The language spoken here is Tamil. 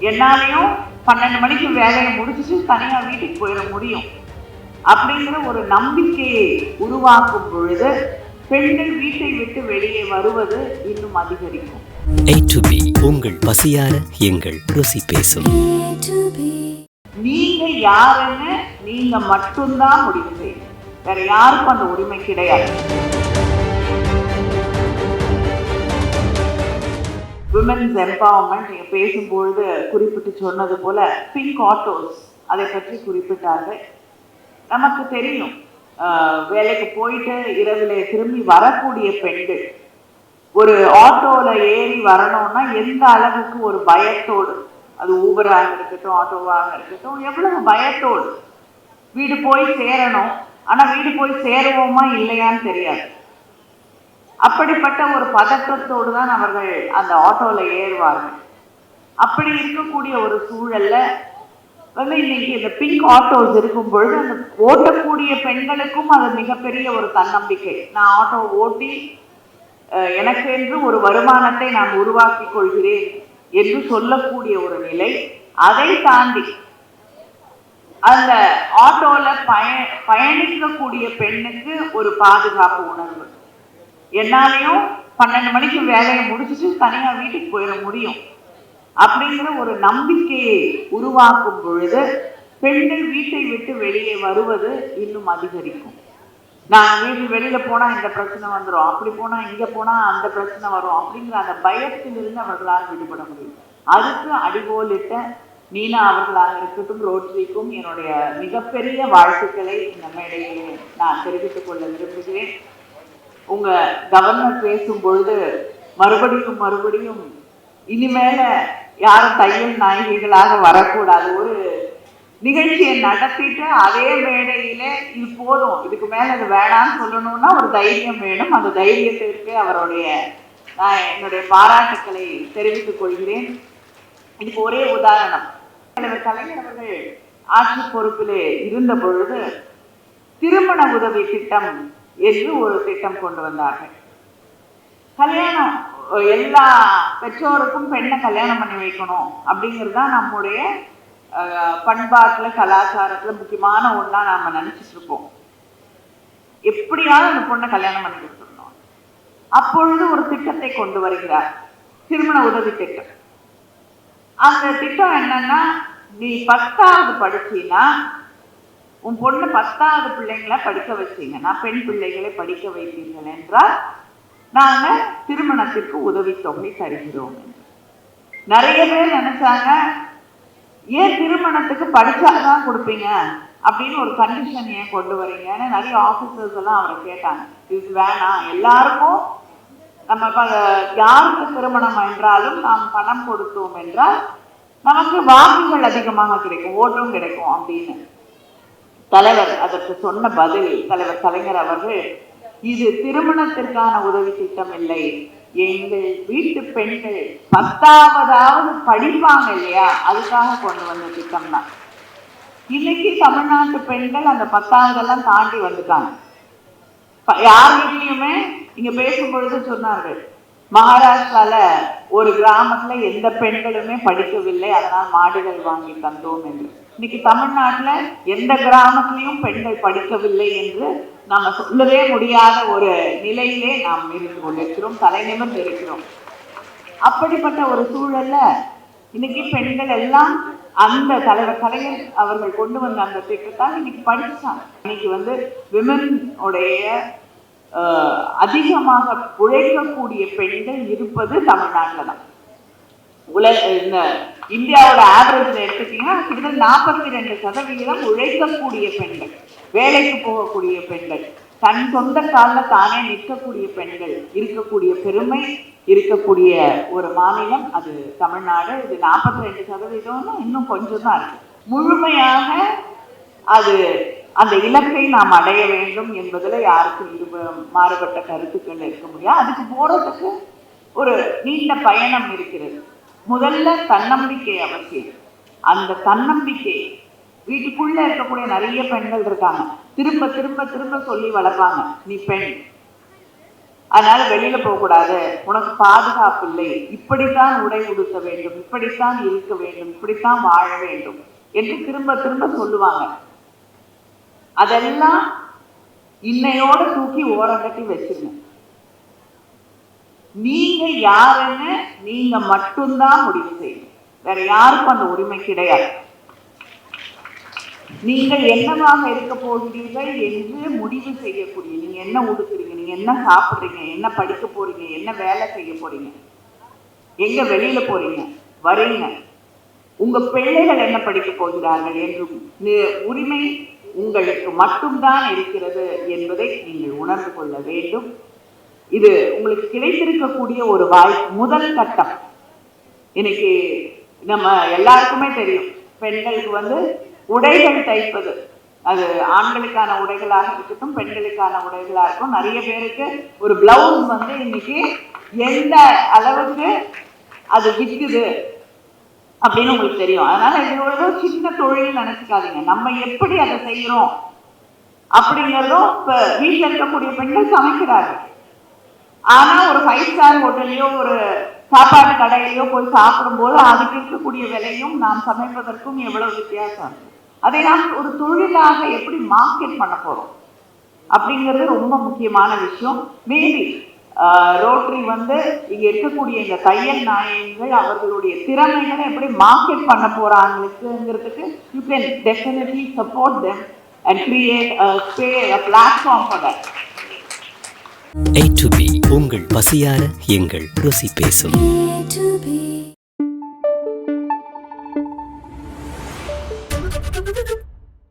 என்னாலையும் பன்னெண்டு மணிக்கு வேலையை முடிச்சுட்டு தனியா வீட்டுக்கு போயிட முடியும். அப்படிங்கிற ஒரு நம்பிக்கையை உருவாக்கும் பொழுது பெண்கள் வீட்டை விட்டு வெளியே வருவது இன்னும் அதிகரிக்கும். உங்கள் பசியார எங்கள் ருசி பேசும். நீங்க யாருன்னு நீங்க மட்டும்தான் முடிவு செய்யணும். வேற யாருக்கும் அந்த உரிமை கிடையாது. விமென்ஸ் எம்பவர்மெண்ட் நீங்கள் பேசும்பொழுது குறிப்பிட்டு சொன்னது போல பிங்க் ஆட்டோஸ் அதை பற்றி குறிப்பிட்டார்கள். நமக்கு தெரியும் ஆஹ், வேலைக்கு போயிட்டு இரவுல திரும்பி வரக்கூடிய பெண்கள் ஒரு ஆட்டோல ஏறி வரணும்னா எந்த அளவுக்கு ஒரு பயத்தோடு அது ஊபராக இருக்கட்டும் ஆட்டோவாக இருக்கட்டும் எவ்வளவு பயத்தோடு வீடு போய் சேரணும் ஆனா வீடு போய் சேருவோமா இல்லையான்னு தெரியாது. அப்படிப்பட்ட ஒரு பதற்றத்தோடு தான் அவர்கள் அந்த ஆட்டோவில் ஏறுவார்கள். அப்படி இருக்கக்கூடிய ஒரு சூழல்ல வந்து இன்னைக்கு இந்த பிங்க் ஆட்டோஸ் இருக்கும் பொழுது அந்த ஓட்டக்கூடிய பெண்களுக்கும் அது மிகப்பெரிய ஒரு தன்னம்பிக்கை. நான் ஆட்டோ ஓட்டி அஹ், எனக்கு என்று ஒரு வருமானத்தை நான் உருவாக்கிக் கொள்கிறேன் என்று சொல்லக்கூடிய ஒரு நிலை அதை தாண்டி அந்த ஆட்டோவில் பய பயணிக்கக்கூடிய பெண்ணுக்கு ஒரு பாதுகாப்பு உணர்வு. என்னாலையும் பன்னெண்டு மணிக்கு வேலையை முடிச்சுட்டு தனியா வீட்டுக்கு போயிட முடியும். அப்படிங்கிற ஒரு நம்பிக்கையை உருவாக்கும் பொழுது பெண்கள் வீட்டை விட்டு வெளியே வருவது இன்னும் அதிகரிக்கும். நான் வீட்டு வெளியில போனா இந்த பிரச்சனை வந்துரும் அப்படி போனா இங்க போனா அந்த பிரச்சனை வரும் அப்படிங்கிற அந்த பயத்திலிருந்து அவர்களால் விடுபட முடியும். அதுக்கு அடிகோலிட்ட நீனா அவர்களாக இருக்கட்டும் ரோட்ரிக்கும் என்னுடைய மிகப்பெரிய வாழ்த்துக்களை இந்த மேடையில் நான் தெரிவித்துக் கொள்ள விரும்புகிறேன். உங்க கவர்னர் பேசும் பொழுது மறுபடியும் மறுபடியும் இனிமேல யாரும் தையல் நாயகிகளாக வரக்கூடாது. ஒரு நிகழ்ச்சியை நடத்திட்டு அதே மேடையில இது போதும் இதுக்கு மேல இது வேணாம்னு சொல்லணும்னா ஒரு தைரியம் வேணும். அந்த தைரியத்திற்கு அவருடைய நான் என்னுடைய பாராட்டுக்களை தெரிவித்துக் கொள்கிறேன். இதுக்கு ஒரே உதாரணம். தலைவர் கலைஞர் அவர்கள் ஆட்சி பொறுப்பிலே இருந்த பொழுது திருமண உதவி திட்டம் என்று ஒரு திட்டம் கொண்டு வந்தார்கள். கல்யாணம் எல்லா பெற்றோருக்கும் பெண்ணை கல்யாணம் பண்ணி வைக்கணும் அப்படிங்கிறது தான் நம்முடைய அஹ், பண்பாட்டுல கலாச்சாரத்துல முக்கியமான ஒண்ணா நாம நினச்சிட்டு இருப்போம். எப்படியாவது அந்த பொண்ணை கல்யாணம் பண்ணி கொடுத்துடணும். அப்பொழுது ஒரு திட்டத்தை கொண்டு வருகிறார். திருமண உதவி திட்டம். அந்த திட்டம் என்னன்னா நீ பத்தாவது படிச்சீன்னா உன் பொண்ணு பத்தாவது பிள்ளைங்களை படிக்க வச்சீங்க நான் பெண் பிள்ளைகளை படிக்க வைத்தீர்கள் என்றால் நாங்க திருமணத்திற்கு உதவித்தொகை தருகிறோம். நிறைய பேர் நினைச்சாங்க ஏன் திருமணத்துக்கு படிச்சாதான் கொடுப்பீங்க? அப்படின்னு ஒரு கண்டிஷன் ஏன் கொண்டு வரீங்கன்னு நிறைய ஆஃபீஸர்ஸ் எல்லாம் அவரை கேட்டாங்க. இது வேணாம். எல்லாருக்கும் நம்ம யாருக்கு திருமணம் என்றாலும் நாம் பணம் கொடுத்தோம் என்றால் நமக்கு வாக்குகள் அதிகமாக கிடைக்கும். ஓட்டும் கிடைக்கும். அப்படின்னு. தலைவர் அதற்கு சொன்ன பதில் தலைவர் கலைஞர் அவர்கள் இது திருமணத்திற்கான உதவி திட்டம் இல்லை. எங்கள் வீட்டு பெண்கள் பத்தாவதாவது படிப்பாங்க இல்லையா? அதுக்காக கொண்டு வந்த திட்டம் தான் இன்னைக்கு தமிழ்நாட்டு பெண்கள் அந்த பத்தாவதெல்லாம் தாண்டி வந்துட்டாங்க. யார் வீட்லையுமே இங்க பேசும்பொழுது சொன்னார்கள் மகாராஷ்டிரால ஒரு கிராமத்துல எந்த பெண்களுமே படிக்கவில்லை அதனால் மாடுகள் வாங்கி தந்தோம் என்று. இன்னைக்கு தமிழ்நாட்டில் எந்த கிராமத்திலையும் பெண்கள் படிக்கவில்லை என்று நாம் சொல்லவே முடியாத ஒரு நிலையிலே நாம் இருந்து கொண்டிருக்கிறோம் தலைநிமிர்ந்து இருக்கிறோம். அப்படிப்பட்ட ஒரு சூழல்ல இன்னைக்கு பெண்கள் எல்லாம் அந்த தலைவர் கலைஞர் அவர்கள் கொண்டு வந்த அந்த திட்டத்தால் இன்னைக்கு படிச்சாங்க. இன்னைக்கு வந்து விமன் உடைய அதிகமாக உழைக்கக்கூடிய பெண்கள் இருப்பது தமிழ்நாட்டில் தான் உலக இந்த இந்தியாவோட ஆவரேஜ் எடுத்துட்டீங்கன்னா கிட்டத்தட்ட நாற்பத்தி ரெண்டு சதவிகிதம் உழைக்கக்கூடிய பெண்கள் வேலைக்கு போகக்கூடிய பெண்கள் தன் சொந்த காலில் தானே நிற்கக்கூடிய பெண்கள் இருக்கக்கூடிய பெருமை இருக்கக்கூடிய ஒரு மாநிலம் அது தமிழ்நாடு. இது நாற்பத்தி ரெண்டு சதவீதம்னா இன்னும் கொஞ்சம் தான் இருக்கு. முழுமையாக அது அந்த இலக்கை நாம் அடைய வேண்டும் என்பதில் யாருக்கும் இரு மாறுபட்ட கருத்துக்கள் இருக்க முடியாது. அதுக்கு போகிறதுக்கு ஒரு நீண்ட பயணம் இருக்கிறது. முதல்ல தன்னம்பிக்கை அவசியம். அந்த தன்னம்பிக்கை வீட்டுக்குள்ள இருக்கக்கூடிய நிறைய பெண்கள் இருக்காங்க. திரும்ப திரும்ப திரும்ப சொல்லி வளர்ப்பாங்க. நீ பெண். அதனால வெளியில போக கூடாது உனக்கு பாதுகாப்பு இல்லை. இப்படித்தான் உடை உடுத்த வேண்டும். இப்படித்தான் இருக்க வேண்டும். இப்படித்தான் வாழ வேண்டும் என்று திரும்ப திரும்ப சொல்லுவாங்க. அதெல்லாம் இன்னையோட தூக்கி ஓரங்கட்டி வச்சிருங்க. நீங்க யாருன்னு நீங்க மட்டும்தான் முடிவு செய்யணும். வேற யாருக்கும் அந்த உரிமை கிடையாது. நீங்கள் என்னவாக இருக்க போகிறீர்கள் என்று முடிவு செய்யக்கூடிய நீங்க என்ன உடுக்குறீங்க நீங்க என்ன சாப்பிடுறீங்க என்ன படிக்க போறீங்க என்ன வேலை செய்ய போறீங்க எங்க வெளியில போறீங்க வரீங்க. உங்க பிள்ளைகள் என்ன படிக்க போகிறார்கள் என்றும் உரிமை உங்களுக்கு மட்டும்தான் இருக்கிறது என்பதை நீங்கள் உணர்ந்து கொள்ள வேண்டும். இது உங்களுக்கு கிடைத்திருக்கக்கூடிய ஒரு வாய்ப்பு முதல் கட்டம். இன்னைக்கு நம்ம எல்லாருக்குமே தெரியும் பெண்களுக்கு வந்து உடைகள் தைப்பது. அது ஆண்களுக்கான உடைகளாக இருக்கட்டும் பெண்களுக்கான உடைகளாக இருக்கும் நிறைய பேருக்கு ஒரு பிளவுஸ் வந்து இன்னைக்கு எந்த அளவுக்கு அது விற்குது அப்படின்னு உங்களுக்கு தெரியும். அதனால இது ஒரு சின்ன தொழில் நினைச்சுக்காதீங்க. நம்ம எப்படி அதை செய்யறோம் அப்படிங்கிறதும் இப்ப வீட்டுல இருக்கக்கூடிய பெண்கள் சமைக்கிறார்கள் ஆனா ஒரு ஃபைவ் ஸ்டார் ஹோட்டல்லையோ ஒரு சாப்பாடு கடையிலையோ போய் சாப்பிடும்போது அதுக்கு இருக்கக்கூடிய விலையும் நாம் சமைப்பதற்கும் எவ்வளவு வித்தியாசம். இருக்கு. அதை நாம் ஒரு தொழிலாக எப்படி மார்க்கெட் பண்ண போறோம்? அப்படிங்கிறது ரொம்ப முக்கியமான விஷயம். மேபி ரோட்டரி வந்து இங்க இருக்கக்கூடிய இந்த தையல் நாயகங்கள் அவர்களுடைய திறமைகளை எப்படி மார்க்கெட் பண்ண போறாங்களுக்குங்கிறதுக்கு you can definitely support them and create platform for that A to B. உங்கள் பசியார எங்கள் ருசி பேசும். A to B.